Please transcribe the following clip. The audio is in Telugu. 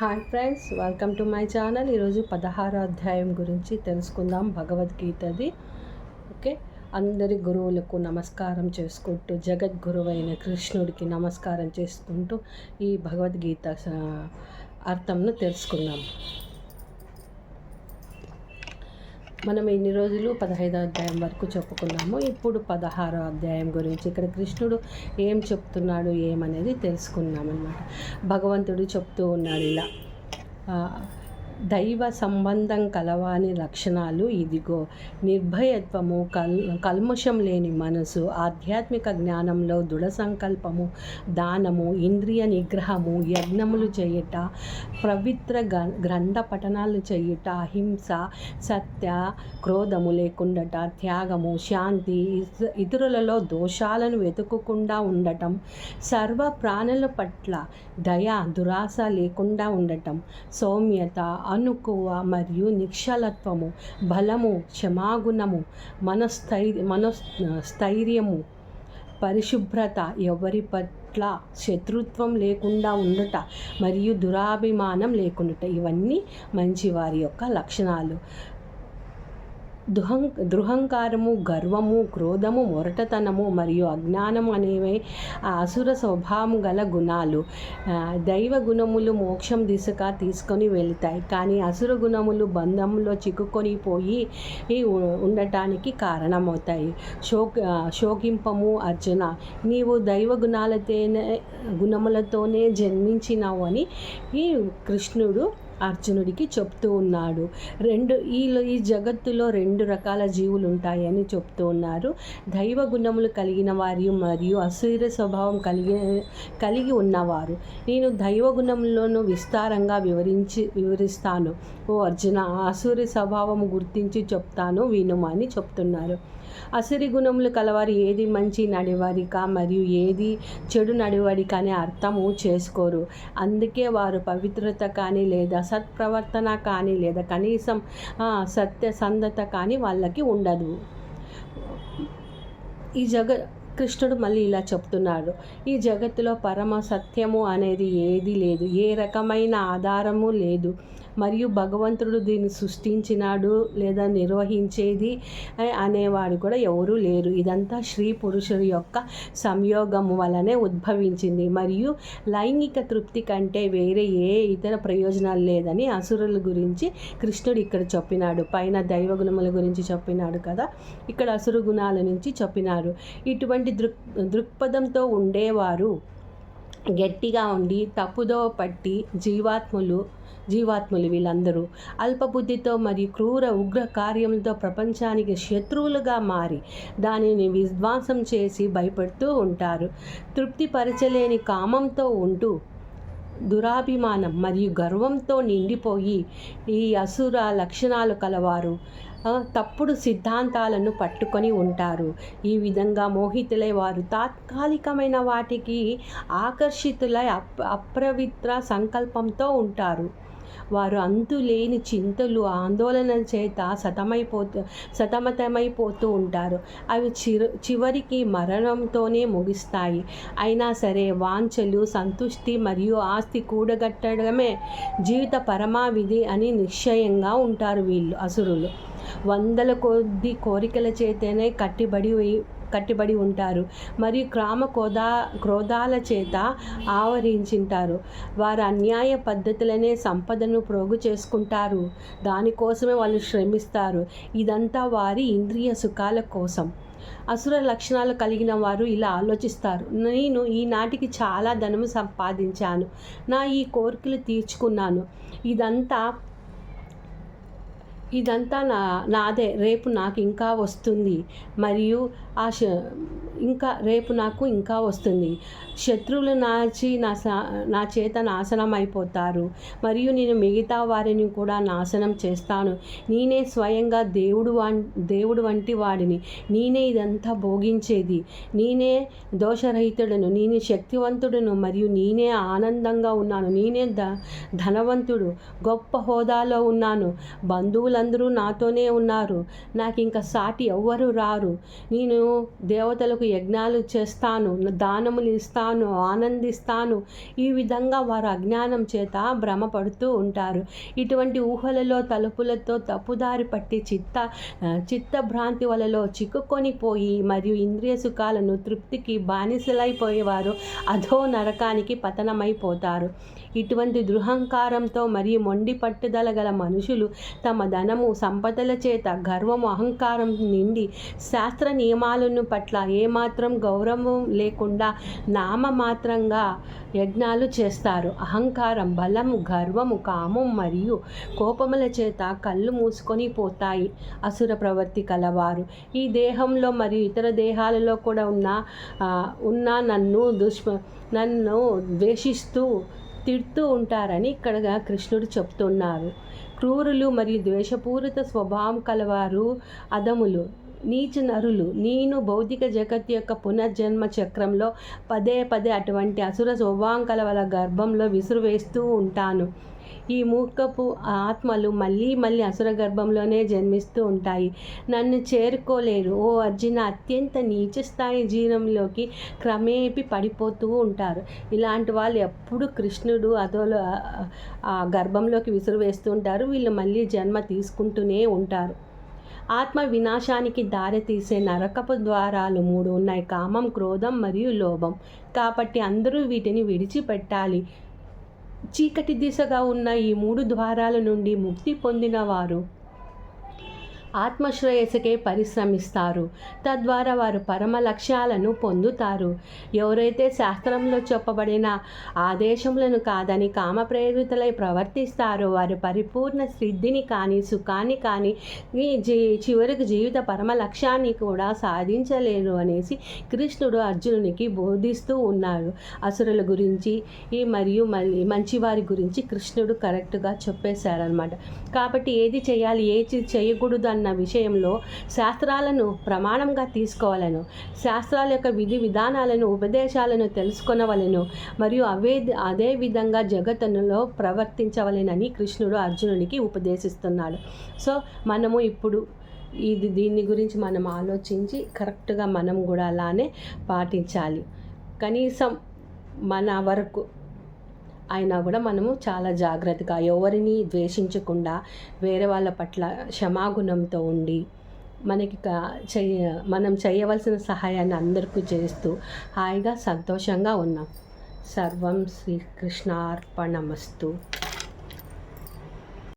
Hi friends welcome to my channel ఈరోజు పదహారో అధ్యాయం గురించి తెలుసుకుందాం భగవద్గీతది. ఓకే అందరి గురువులకు నమస్కారం చేసుకుంటూ జగద్గురువైన కృష్ణుడికి నమస్కారం చేసుకుంటూ ఈ భగవద్గీత అర్థంను తెలుసుకుందాం. మనం ఇన్ని రోజులు పదహైదో అధ్యాయం వరకు చెప్పుకున్నాము ఇప్పుడు పదహారో అధ్యాయం గురించి ఇక్కడ కృష్ణుడు ఏం చెప్తున్నాడు ఏమనేది తెలుసుకున్నాం అనమాట భగవంతుడు చెప్తూ ఉన్నాడు ఇలా దైవ సంబంధం కలవాని లక్షణాలు ఇదిగో. నిర్భయత్వము కల్ కల్ముషం లేని మనసు ఆధ్యాత్మిక జ్ఞానంలో దృఢ సంకల్పము దానము ఇంద్రియ నిగ్రహము యజ్ఞములు చేయుట పవిత్ర గ- గ్రంథ పఠనాలు చేయుట అహింస సత్య క్రోధము లేకుండట త్యాగము శాంతి ఇతరులలో దోషాలను వెతుకకుండా ఉండటం సర్వ ప్రాణుల పట్ల దయ దురాశ లేకుండా ఉండటం సౌమ్యత అనుకువ మరియు నిక్షలత్వము బలము క్షమాగుణము మనస్థైర్య మనస్థైర్యము పరిశుభ్రత ఎవరి పట్ల శత్రుత్వం లేకుండా ఉండుట మరియు దురాభిమానం లేకుండుట ఇవన్నీ మంచివారి యొక్క లక్షణాలు. దుహం దృహంకారము గర్వము క్రోధము మొరటతనము మరియు అజ్ఞానం అనేవి అసుర స్వభావం గల గుణాలు. దైవ గుణములు మోక్షం దిశగా తీసుకొని వెళతాయి. కానీ అసుర గుణములు బంధంలో చిక్కుకొని పోయి ఉండటానికి కారణమవుతాయి. శోక శోకింపము అర్జున నీవు దైవ గుణాలతోనే గుణములతోనే జన్మించినావు అని ఈ కృష్ణుడు అర్జునుడికి చెప్తూ ఉన్నాడు. రెండు ఈ ఈ జగత్తులో రెండు రకాల జీవులు ఉంటాయని చెప్తూ ఉన్నారు. దైవ గుణములు కలిగిన వారు మరియు అసూర స్వభావం కలిగి కలిగి ఉన్నవారు. నేను దైవ గుణములను విస్తారంగా వివరించి వివరిస్తాను. ఓ అర్జున అసూరి స్వభావం గుర్తించి చెప్తాను వినుమని చెప్తున్నారు. అసిరి గుణములు కలవారు. ఏది మంచి నడివడిక మరియు ఏది చెడు నడివడిక అనే అర్థము చేసుకోరు. అందుకే వారు పవిత్రత కానీ లేదా సత్ప్రవర్తన కానీ లేదా కనీసం సత్యసంధత కానీ వాళ్ళకి ఉండదు. ఈ జగ కృష్ణుడు మళ్ళీ ఇలా చెప్తున్నాడు. ఈ జగత్తులో పరమ సత్యము అనేది ఏది లేదు. ఏ రకమైన ఆధారము లేదు. మరియు భగవంతుడు దీన్ని సృష్టించినాడు లేదా నిర్వహించేది అనేవాడు కూడా ఎవరూ లేరు. ఇదంతా స్త్రీ పురుషుల యొక్క సంయోగం వలనే ఉద్భవించింది. మరియు లైంగిక తృప్తి కంటే వేరే ఏ ఇతర ప్రయోజనాలు లేదని అసురుల గురించి కృష్ణుడు ఇక్కడ చెప్పినాడు. పైన దైవ గుణముల గురించి చెప్పినాడు కదా? ఇక్కడ అసురు గుణాల నుంచి చెప్పినారు ఇటువంటి దృక్ దృక్పథంతో ఉండేవారు గట్టిగా ఉండి తప్పుదో పట్టి జీవాత్ములు జీవాత్ములు వీళ్ళందరూ అల్పబుద్ధితో మరియు క్రూర ఉగ్ర కార్యములతో ప్రపంచానికి శత్రువులుగా మారి దానిని విధ్వంసం చేసి భయపడుతూ ఉంటారు. తృప్తిపరచలేని కామంతో ఉంటూ దురాభిమానం మరియు గర్వంతో నిండిపోయి ఈ అసుర లక్షణాలు కలవారు. తప్పుడు సిద్ధాంతాలను పట్టుకొని ఉంటారు. ఈ విధంగా మోహితులై వారు తాత్కాలికమైన వాటికి ఆకర్షితులై అప్ అప్రవిత్ర సంకల్పంతో ఉంటారు. వారు అంతులేని చింతలు ఆందోళనల చేత సతమైపోతూ సతమతమైపోతూ ఉంటారు. అవి చిరు చివరికి మరణంతోనే ముగిస్తాయి. అయినా సరే వాంఛలు సంతుష్టి మరియు ఆస్తి కూడగట్టడమే జీవిత పరమావిధి అని నిశ్చయంగా ఉంటారు వీళ్ళు అసురులు. వందల కొద్ది కోరికల చేతనే కట్టిబడి కట్టిబడి ఉంటారు. మరియు క్రామ క్రోధా క్రోధాల చేత ఆవరించింటారు. వారు అన్యాయ పద్ధతులనే సంపదను ప్రోగు చేసుకుంటారు. దానికోసమే వాళ్ళు శ్రమిస్తారు. ఇదంతా వారి ఇంద్రియ సుఖాల కోసం. అసుర లక్షణాలు కలిగిన వారు ఇలా ఆలోచిస్తారు. నేను ఈనాటికి చాలా ధనము సంపాదించాను. నా ఈ కోరికలు తీర్చుకున్నాను. ఇదంతా ఇదంతా నా నాదే. రేపు నాకు ఇంకా వస్తుంది. మరియు ఆ ఇంకా రేపు నాకు ఇంకా వస్తుంది. శత్రువులు నాచి నా నా చేత నాశనం అయిపోతారు. మరియు నేను మిగతా వారిని కూడా నాశనం చేస్తాను. నేనే స్వయంగా దేవుడు వా దేవుడు వంటి వాడిని. నేనే ఇదంతా భోగించేది. నేనే దోషరహితుడను. నేనే శక్తివంతుడును. మరియు నేనే ఆనందంగా ఉన్నాను. నేనే ధ ధనవంతుడు. గొప్ప హోదాలో ఉన్నాను. బంధువులందరూ నాతోనే ఉన్నారు. నాకు ఇంకా సాటి ఎవ్వరు రారు. నేను దేవతలకు యజ్ఞాలు చేస్తాను దానములు ఇస్తాను ఆనందిస్తాను. ఈ విధంగా వారు అజ్ఞానం చేత భ్రమపడుతూ ఉంటారు. ఇటువంటి ఊహలలో తలుపులతో తప్పుదారి పట్టి చిత్త చిత్తభ్రాంతి వలలో చిక్కుకొని పోయి మరియు ఇంద్రియ సుఖాలను తృప్తికి బానిసలైపోయేవారు అధో నరకానికి పతనమైపోతారు. ఇటువంటి దృహంకారంతో మరియు మొండి పట్టుదల గల మనుషులు తమ ధనము సంపదల చేత గర్వము అహంకారం నిండి శాస్త్ర నియమాలను పట్ల ఏమాత్రం గౌరవం లేకుండా నామమాత్రంగా యజ్ఞాలు చేస్తారు. అహంకారం బలము గర్వము కామం మరియు కోపముల చేత కళ్ళు మూసుకొని పోతాయి అసుర ప్రవర్తి కలవారు. ఈ దేహంలో మరియు ఇతర దేహాలలో కూడా ఉన్న ఉన్న నన్ను దుష్మ నన్ను ద్వేషిస్తూ తిడుతూ ఉంటారని ఇక్కడ కృష్ణుడు చెప్తున్నారు. క్రూరులు మరియు ద్వేషపూరిత స్వభావం కలవారు అదములు నీచ నరులు. నేను భౌతిక జగత్ యొక్క పునర్జన్మ చక్రంలో పదే పదే అటువంటి అసుర శుభాంకల వల గర్భంలో విసురువేస్తూ ఉంటాను. ఈ మూర్ఖపు ఆత్మలు మళ్ళీ మళ్ళీ అసుర గర్భంలోనే జన్మిస్తూ ఉంటాయి. నన్ను చేరుకోలేరు. ఓ అర్జున అత్యంత నీచ స్థాయి జీవంలోకి క్రమేపి పడిపోతూ ఉంటారు. ఇలాంటి వాళ్ళు ఎప్పుడు కృష్ణుడు అదోలో ఆ గర్భంలోకి విసురు వేస్తూ ఉంటారు. వీళ్ళు మళ్ళీ జన్మ తీసుకుంటూనే ఉంటారు. ఆత్మ వినాశానికి దారితీసే నరకపు ద్వారాలు మూడు ఉన్నాయి. కామం క్రోధం మరియు లోభం. కాబట్టి అందరూ వీటిని విడిచిపెట్టాలి. చీకటి దిశగా ఉన్న ఈ మూడు ద్వారాల నుండి ముక్తి పొందిన వారు ఆత్మశ్రేయస్సుకే పరిశ్రమిస్తారు. తద్వారా వారు పరమ లక్ష్యాలను పొందుతారు. ఎవరైతే శాస్త్రంలో చెప్పబడిన ఆదేశములను కాదని కామప్రేరితులై ప్రవర్తిస్తారో వారు పరిపూర్ణ సిద్ధిని కానీ సుఖాన్ని కానీ జీ చివరికి జీవిత పరమ లక్ష్యాన్ని కూడా సాధించలేరు అనేసి కృష్ణుడు అర్జునునికి బోధిస్తూ ఉన్నాడు. అసురుల గురించి ఈ మరియు మళ్ళీ మంచివారి గురించి కృష్ణుడు కరెక్ట్గా చెప్పేశారనమాట కాబట్టి ఏది చేయాలి ఏది చేయకూడదు అన్న విషయంలో శాస్త్రాలను ప్రమాణంగా తీసుకోవాలను శాస్త్రాల యొక్క విధి విధానాలను ఉపదేశాలను తెలుసుకొనవలను మరియు అవే అదే విధంగా జగత్తులో ప్రవర్తించవలెనని కృష్ణుడు అర్జునునికి ఉపదేశిస్తున్నాడు. సో మనము ఇప్పుడు ఇది దీని గురించి మనం ఆలోచించి కరెక్ట్గా మనం కూడా అలానే పాటించాలి. కనీసం మన వరకు అయినా కూడా మనము చాలా జాగ్రత్తగా ఎవరిని ద్వేషించకుండా వేరే వాళ్ళ పట్ల క్షమాగుణంతో ఉండి మనకి చెయ్య మనం చేయవలసిన సహాయాన్ని అందరికీ చేస్తూ హాయిగా సంతోషంగా ఉన్నాం. సర్వం శ్రీకృష్ణార్పణమస్తు.